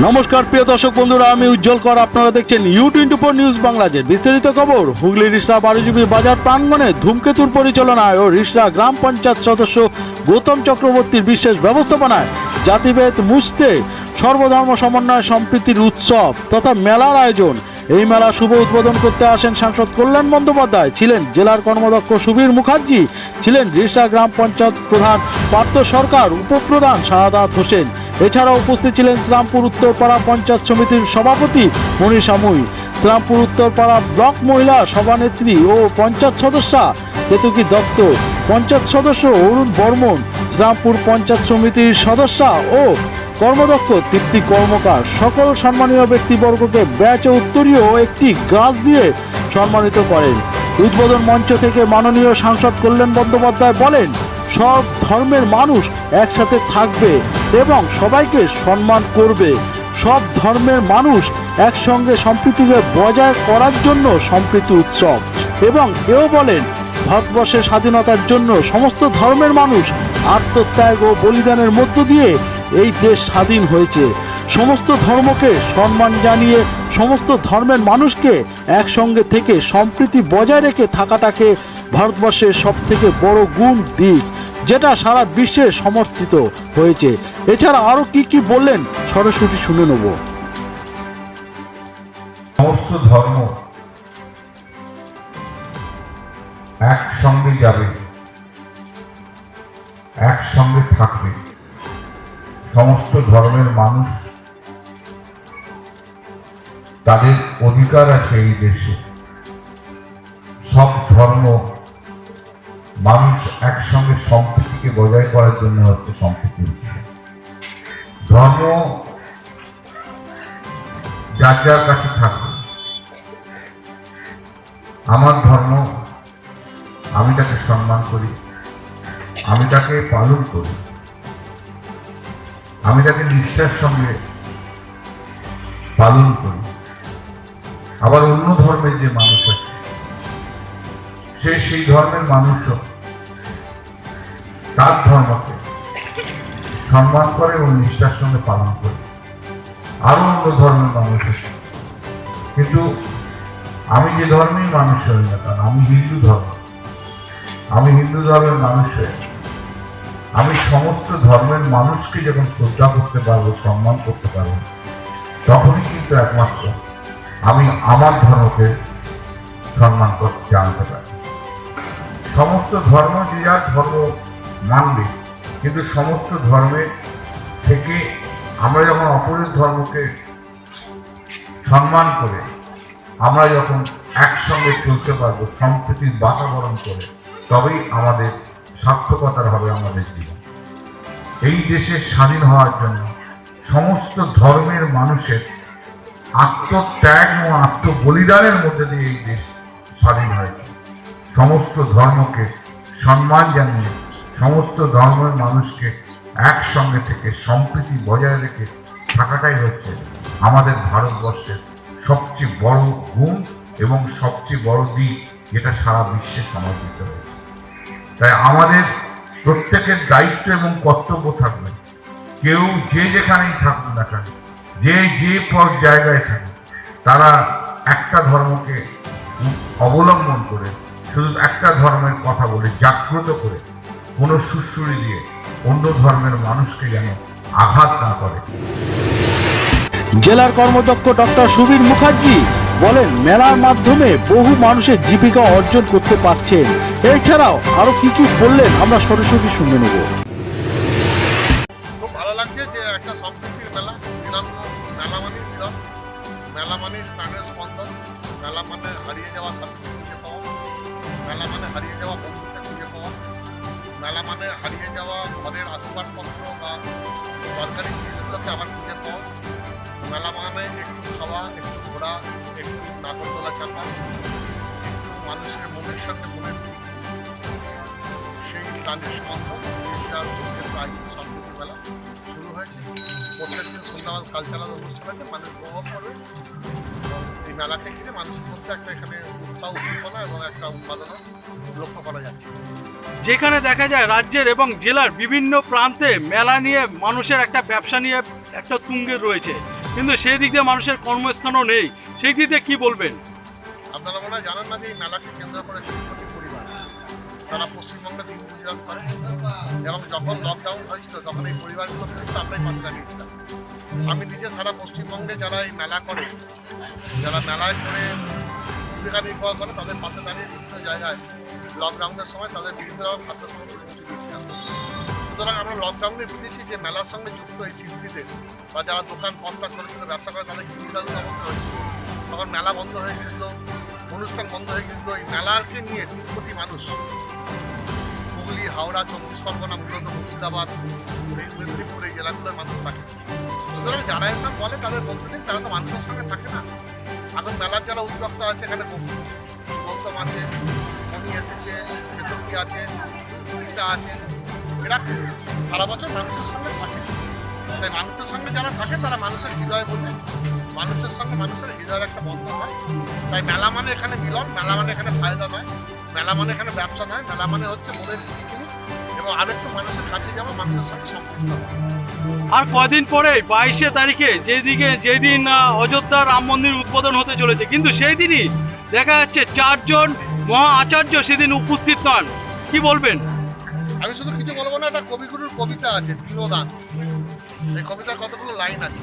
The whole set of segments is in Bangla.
নমস্কার, প্রিয় দর্শক বন্ধুরা, আমি উজ্জ্বল কর। আপনারা দেখছেন U twenty four news Bangladesh বিস্তারিত খবর। হুগলি রিসরা বারুজুবি বাজার প্রাঙ্গণে ধূমকেতুর পরিচালনায় ও রিসরা গ্রাম পঞ্চায়েত সদস্য গৌতম চক্রবর্তীর বিশেষ ব্যবস্থাপনায় জাতিভেদ মুছতে সর্বধর্ম সমন্বয় সম্প্রীতির উৎসব তথা মেলার আয়োজন। এই মেলা শুভ উদ্বোধন করতে আসেন সাংসদ কল্যাণ বন্দ্যোপাধ্যায়। ছিলেন জেলার কর্মদক্ষ সুবীর মুখার্জি। ছিলেন রিসরা গ্রাম পঞ্চায়েত প্রধান পার্থ সরকার, উপপ্রধান শাহাদাত হোসেন। এছাড়াও উপস্থিত ছিলেন শ্রীরামপুর উত্তরপাড়া পঞ্চায়েত সমিতির সভাপতি মনীষা মুই শ্রীরামপুর উত্তরপাড়া ব্লক মহিলা সভানেত্রী ও পঞ্চায়েত সদস্যা কেতুকি দত্ত, পঞ্চায়েত সদস্য অরুণ বর্মন, শ্রীরামপুর পঞ্চায়েত সমিতির সদস্যা ও কর্মদক্ষ তৃপ্তি কর্মকার। সকল সম্মানীয় ব্যক্তিবর্গকে ব্যাচ উত্তরীয় একটি গাছ দিয়ে সম্মানিত করেন। উদ্বোধন মঞ্চ থেকে মাননীয় সাংসদ কল্যাণ বন্দ্যোপাধ্যায় বলেন, সব ধর্মের মানুষ একসাথে থাকবে। এবং সবাইকে সম্মান করবে। সব ধর্মের মানুষ একসঙ্গে সম্প্রীতিকে বজায় করার জন্য সম্প্রীতি উৎসব। এবং এও বলেন ভারতবর্ষের স্বাধীনতার জন্য সমস্ত ধর্মের মানুষ আত্মত্যাগ ও বলিদানের মধ্য দিয়ে এই দেশ স্বাধীন হয়েছে। সমস্ত ধর্মকে সম্মান জানিয়ে সমস্ত ধর্মের মানুষকে একসঙ্গে থেকে সম্প্রীতি বজায় রেখে থাকাটাকে ভারতবর্ষের সব থেকে বড় গুণ দিক, যেটা সারা বিশ্বে সমর্থিত হয়েছে। এছাড়া আরও কি কি বললেন? সরাসরি শুনে নেব। সমস্ত ধর্ম একসঙ্গে যাবে, একসঙ্গে থাকবে। সমস্ত ধর্মের মানুষ তাদের অধিকার আছে এই দেশে। সব ধর্ম মানুষ একসঙ্গে সম্প্রীতিকে বজায় করার জন্য হচ্ছে সম্প্রীতি। ধর্ম যার যার কাছে থাকবে আমার ধর্ম, আমি তাকে সম্মান করি, আমি তাকে পালন করি, আমি তাকে নিষ্ঠার সঙ্গে পালন করি। আবার অন্য ধর্মের যে মানুষ আছে, সে সেই ধর্মের মানুষও তার ধর্মকে সম্মান করে এবং নিষ্ঠার সঙ্গে পালন করে। আরও অন্য ধর্মের মানুষ কিন্তু আমি যে ধর্মেই মানুষ হই না কারণ আমি হিন্দু ধর্ম। আমি হিন্দু ধর্মের মানুষ আমি সমস্ত ধর্মের মানুষকে যখন শ্রদ্ধা করতে পারব, সম্মান করতে পারব, তখনই কিন্তু একমাত্র আমি আমার ধর্মকে সম্মান করতে জানতে পারি। সমস্ত ধর্ম যে যার ধর্ম মানবে কিন্তু সমস্ত ধর্মের থেকে আমরা যখন অপরের ধর্মকে সম্মান করে, আমরা যখন একসঙ্গে চলতে পারব, সম্প্রীতির বাতাবরণ করে, তবেই আমাদের সার্থকতার হবে আমাদের জীবন। এই দেশের স্বাধীন হওয়ার জন্য সমস্ত ধর্মের মানুষের আত্মত্যাগ ও আত্মবলিদানের মধ্যে দিয়ে এই দেশ স্বাধীন হয়েছে। সমস্ত ধর্মকে সম্মান জানিয়ে সমস্ত ধর্মের মানুষকে একসঙ্গে থেকে সম্প্রীতি বজায় রেখে থাকাটাই হচ্ছে আমাদের ভারতবর্ষের সবচেয়ে বড় গুণ এবং সবচেয়ে বড় দিক যেটা সারা বিশ্বে সমর্থিত হয়েছে। তাই আমাদের প্রত্যেকের দায়িত্ব এবং কর্তব্য থাকবে। কেউ যে যেখানেই থাকুক না কেন, যে যে পর জায়গায় থাকুক, তারা একটা ধর্মকে অবলম্বন করে, শুধু একটা ধর্মের কথা বলে জাগ্রত করে কোনো সুশ্রুরি দিয়ে অন্য ধর্মের মানুষকে যেন আঘাত না করে। জেলার কর্মদক্ষ ডক্টর সুবীর মুখার্জি বলেন, মেলার মাধ্যমে বহু মানুষের জীবিকা অর্জন করতে পারছেন। এছাড়াও আরও কি কি বললেন আমরা সরাসরি শুনে নেব। মেলা মানে হারিয়ে যাওয়া ঘরের আসবাবপত্র বা দরকারি জিনিসগুলোকে আবার খুঁজে পাওয়া মেলা মানে একটু খাওয়া, একটু ঘোরা, একটু নাগরদোলা চাপা, একটু মানুষের মনের সঙ্গে মনের সেই স্পন্দন জিনিসটার মধ্যে প্রায় মেলা শুরু হয়েছে। প্রত্যেকদিন সন্ধ্যাবেলা কালচারাল অনুষ্ঠান আছে, মানুষ উপভোগ করবে। এই মেলাকে ঘিরে মানুষের মধ্যে একটা এখানে উৎসাহ উদ্দীপনা এবং একটা উৎপাদনা লক্ষ্য করা যাচ্ছে। যেখানে দেখা যায় রাজ্যের এবং জেলার বিভিন্ন প্রান্তে মেলা নিয়ে মানুষের একটা ব্যবসা নিয়ে একটা তুঙ্গে রয়েছে। কিন্তু সেই দিক দিয়ে মানুষের কর্মস্থানও নেই। সেই দিক দিয়ে কী বলবেন? আপনারা মনে হয় জানেন না যে এই মেলাকে কেন্দ্র করে তারা পশ্চিমবঙ্গে দিন গুজরাট করে এবং যখন লকডাউন হয়েছিল, তখন এই পরিবারগুলো কিন্তু আমরাই পাশে দাঁড়িয়েছিলাম আমি নিজে সারা পশ্চিমবঙ্গে যারা এই মেলা করে, যারা মেলায় করে জীবিকা নির্বাহ করে, তাদের পাশে দাঁড়িয়ে বিভিন্ন জায়গায় লকডাউনের সময় তাদের বিভিন্ন রকম খাদ্য সামগ্রী পৌঁছে দিয়েছিলাম। সুতরাং আমরা লকডাউনে বুঝেছি যে মেলার সঙ্গে যুক্ত এই শিল্পীদের বা যারা দোকান পস্তা করেছিল, ব্যবসা করে তাদের কি অবস্থা হয়েছিল। তখন মেলা বন্ধ হয়ে গেছিল অনুষ্ঠান বন্ধ হয়ে গেছিল এই মেলাকে নিয়ে তিন কোটি মানুষ হুগলি, হাওড়া, চব্বিশ পরগনা মূলত মুর্শিদাবাদ মেদিনীপুর এই জেলাগুলোর মানুষ থাকে। সুতরাং যারা এসব বলে তাদের বলতে তারা তো মানুষের সঙ্গে থাকে না। এখন মেলার যারা উদ্যোক্তা আছে, এখানে গৌতম আছে মণি এসেছে কেতকী আছে রীতা আছে। এরা সারা বছর মানুষের সঙ্গে থাকে। তাই মানুষের সঙ্গে যারা থাকে, তারা মানুষের হৃদয় বোঝে মানুষের সঙ্গে মানুষের হৃদয়ের একটা বন্ধন হয়। তাই মেলা মানে এখানে মিলন, মেলা মানে এখানে ফায়দা নয়। মেলা মানে এখানে ব্যবসা নয় মেলা মানে হচ্ছে মনের এবং আরেকটু মানুষের কাছে যাওয়া মানুষের সম্পৃক্ত আর কদিন পরে বাইশে তারিখে যেদিকে যেদিন অযোধ্যা রাম মন্দির উদ্বোধন হতে চলেছে কিন্তু সেই দিনই দেখা যাচ্ছে চারজন মহা আচার্য সেদিন উপস্থিত নন কি বলবেন? আমি শুধু কিছু বলব না একটা কবিগুরুর কবিতা আছে দীনদান এই কবিতার কতগুলো লাইন আছে।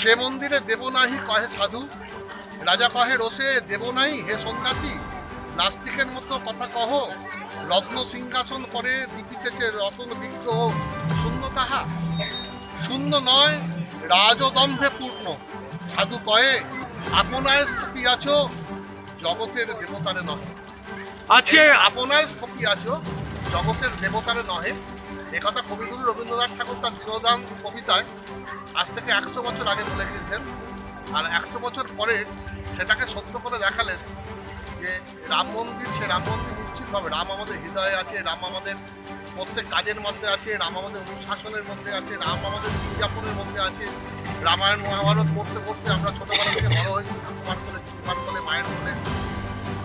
সে মন্দিরে দেব নাহি কহে সাধু। রাজা কহে রোষে দেব নাই হে সন্ন্যাসী। নাস্তিকের মতো কথা কহ রত্ন সিংহাসন পরে দিপিতেছে রতন বিগ্রহ। শূন্য তাহা? শূন্য নয় রাজদম্ভে পূর্ণ। সাধু কয়ে আপনায় স্থপিয়াছ জগতের দেবতারে নহে। আজকে আপনায় আপনার স্থপি আছো জগতের দেবতারে নহে। একথা কবিগুরু রবীন্দ্রনাথ ঠাকুর তার দিনদান কবিতায় আজ থেকে একশো বছর আগে বলে গিয়েছেন আর একশো বছর পরে সেটাকে সত্য করে দেখালেন যে রাম মন্দির, সে রাম মন্দির নিশ্চিতভাবে রাম আমাদের হৃদয়ে আছে, রাম আমাদের প্রত্যেক কাজের মধ্যে আছে, রাম আমাদের অনুশাসনের মধ্যে আছে, রাম আমাদের উদযাপনের মধ্যে আছে। রামায়ণ, মহাভারত পড়তে পড়তে আমরা ছোটবেলা থেকে বড় হয়েছি ঠাকুমার কোলে দিদিমার কোলে মায়ের কোলে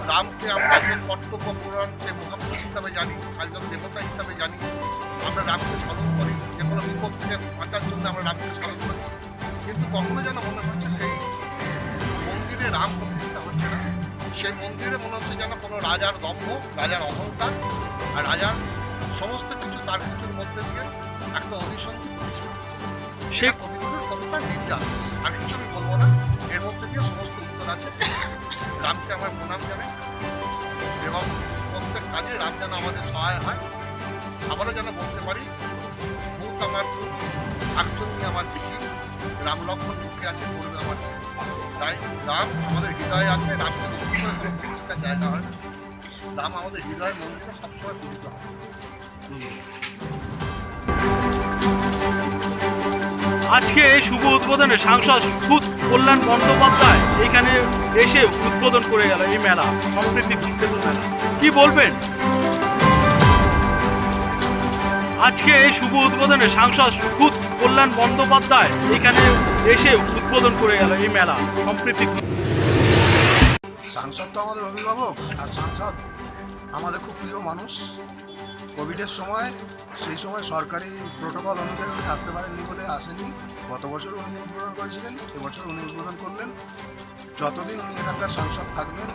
রামকে আমরা একজন কর্তব্য পূরণ, সে মহাপুরুষ হিসাবে জানি, একজন দেবতা হিসাবে জানি। আমরা রামকে স্মরণ করি, যে কোনো বিপদ থেকে বাঁচার জন্য আমরা রামকে স্মরণ করি। কিন্তু কখনো যেন মনে হচ্ছে সেই মন্দিরে রাম প্রতিষ্ঠা হচ্ছে না। সেই মন্দিরে মনে হচ্ছে যেন কোনো রাজার দম্ভ রাজার অহংকার আর রাজার সমস্ত কিছু তার কিছুর মধ্যে দিয়ে একটা অভিসন্ধি প্রতিষ্ঠা হচ্ছে। সে সে কবিগুরুর কবিতা নির্যাস আর কিছু আমি বলব না এর মধ্যে দিয়ে সমস্ত উত্তর আছে। রামকে আমার প্রণাম জানাই। এবং প্রত্যেক কাজে রাম যেন আমাদের সহায় হয়। আবারও যেন বলতে পারি ভূত আমার শাকচন্নি আমার পিসি রাম লক্ষ্মণ মুখে আছে করবে আমার তাই আমাদের আছে জায়গা হয়। আমাদের মন্দিরে সবসময় পূজিত হয়। আজকে এই শুভ উদ্বোধনে সাংসদ সুদ কল্যাণ বন্দ্যোপাধ্যায় এখানে এসে উদ্বোধন করে গেল এই মেলা বিখ্যাত মেলা। কি বলবেন? আজকে এই শুভ উদ্বোধনে সাংসদ সুদ কল্যাণ বন্দ্যোপাধ্যায় এখানে এসে উদ্বোধন করে গেল এই মেলা, সম্প্রীতি সাংসদ তো আমাদের অভিভাবক, আর সাংসদ আমাদের খুব প্রিয় মানুষ। কোভিডের সময়, সেই সময় সরকারি প্রোটোকল অনুযায়ী উনি আসতে পারেননি বলে আসেননি। গত বছর উনি উদ্বোধন করেছিলেন এবছর উনি উদ্বোধন করলেন। যতদিন উনি এখানকার সাংসদ থাকবেন,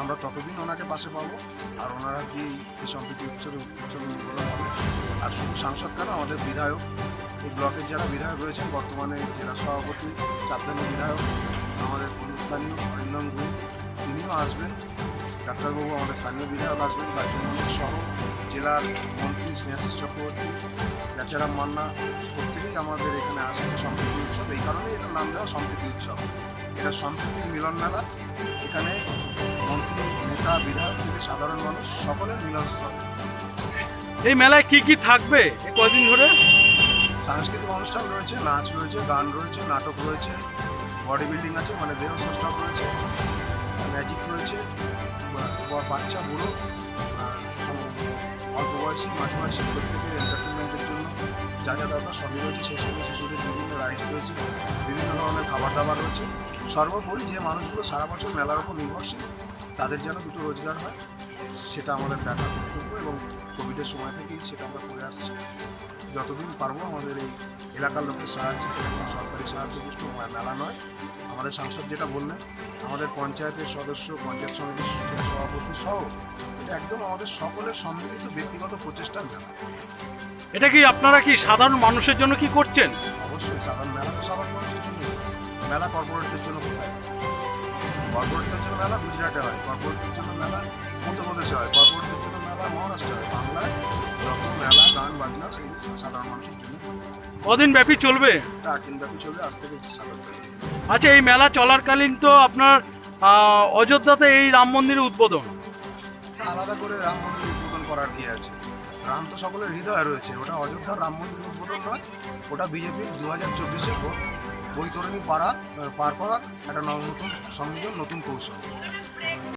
আমরা ততদিন ওনাকে পাশে পাবো। আর ওনারা গিয়েই এই সম্প্রীতি উৎসবে উৎসবে উদ্বোধন হবে। আর শুধু সাংসদ কেন, আমাদের বিধায়ক এই ব্লকের যারা বিধায়ক রয়েছেন, বর্তমানে জেলা সভাপতি চাপদানি বিধায়ক, আমাদের স্থানীয় অরিন্দম গুহ, তিনিও আসবেন। ডাক্তারবাবু, আমাদের স্থানীয় বিধায়ক আসবেন, রাজ্যমন্ত্রী সহ জেলার মন্ত্রী, স্নেহাশিস চক্রবর্তী বেচারাম মান্না প্রত্যেকেই আমাদের এখানে আসবেন সম্প্রীতি উৎসব। এই কারণেই এটার নাম দেওয়া সম্প্রীতি উৎসব। এটা সম্প্রীতির মিলন মেলা। এখানে মন্ত্রী, নেতা, বিধায়ক থেকে সাধারণ মানুষ, সকলের মিলনস্থল। এই মেলায় কি কি থাকবে কদিন ধরে? সাংস্কৃতিক অনুষ্ঠান রয়েছে, নাচ রয়েছে, গান রয়েছে, নাটক রয়েছে বডি বিল্ডিং আছে মানে দেহ স্টক রয়েছে ম্যাজিক রয়েছে বাচ্চা, বুড়ো অল্প বয়সী, মাঝ প্রত্যেকের এন্টারটেনমেন্টের জন্য যা যা দরকার সবই রয়েছে, সেই সঙ্গে শিশুদের বিভিন্ন রাইডস রয়েছে, বিভিন্ন ধরনের খাবার দাবার রয়েছে। সর্বোপরি যে মানুষগুলো সারা বছর মেলার উপর নির্ভরশীল, তাদের যেন দুটো রোজগার হয়, সেটা আমাদের দেখা কর্তব্য এবং কোভিডের সময় থেকেই সেটা আমরা করে আসছি। যতদিন পারব আমাদের এই এলাকার লোকের সাহায্য এবং সাহায্য সরকারি সাহায্যপুষ্ট মেলা নয়। আমাদের সাংসদ যেটা বললেন আমাদের পঞ্চায়েতের সদস্য পঞ্চায়েত সমিতির সভাপতি সহ এটা একদম আমাদের সকলের সম্মিলিত ব্যক্তিগত প্রচেষ্টার মেলা। এটা কি আপনারা কি সাধারণ মানুষের জন্য কি করছেন? অবশ্যই সাধারণ মেলা তো সাধারণ মানুষের জন্য মেলা কর্পোরেটদের জন্য কোথায়? কর্পোরেটদের জন্য মেলা গুজরাটে হয় কর্পোরেটদের জন্য মেলা মধ্যপ্রদেশে হয় কর্পোরেটদের জন্য মেলা মহারাষ্ট্রে হয় বাংলায় যত মেলা গান বাজনা সেগুলো সাধারণ মানুষের জন্য। কদিন ব্যাপী চলবে? এটা দিন ব্যাপী চলবে আজ থেকে সাতাশ তারিখ। আচ্ছা এই মেলা চলাকালীন তো আপনার আহ, অযোধ্যাতে এই রাম মন্দিরের উদ্বোধন। আলাদা করে রাম মন্দির উদ্বোধন করার কি আছে। রাম তো সকলের হৃদয়ে রয়েছে ওটা অযোধ্যার রাম মন্দির উদ্বোধন নয় ওটা বিজেপির দু হাজার চব্বিশে বৈতরণী পাড়া আহ, পার করার একটা নতুন সংযোজন নতুন কৌশল।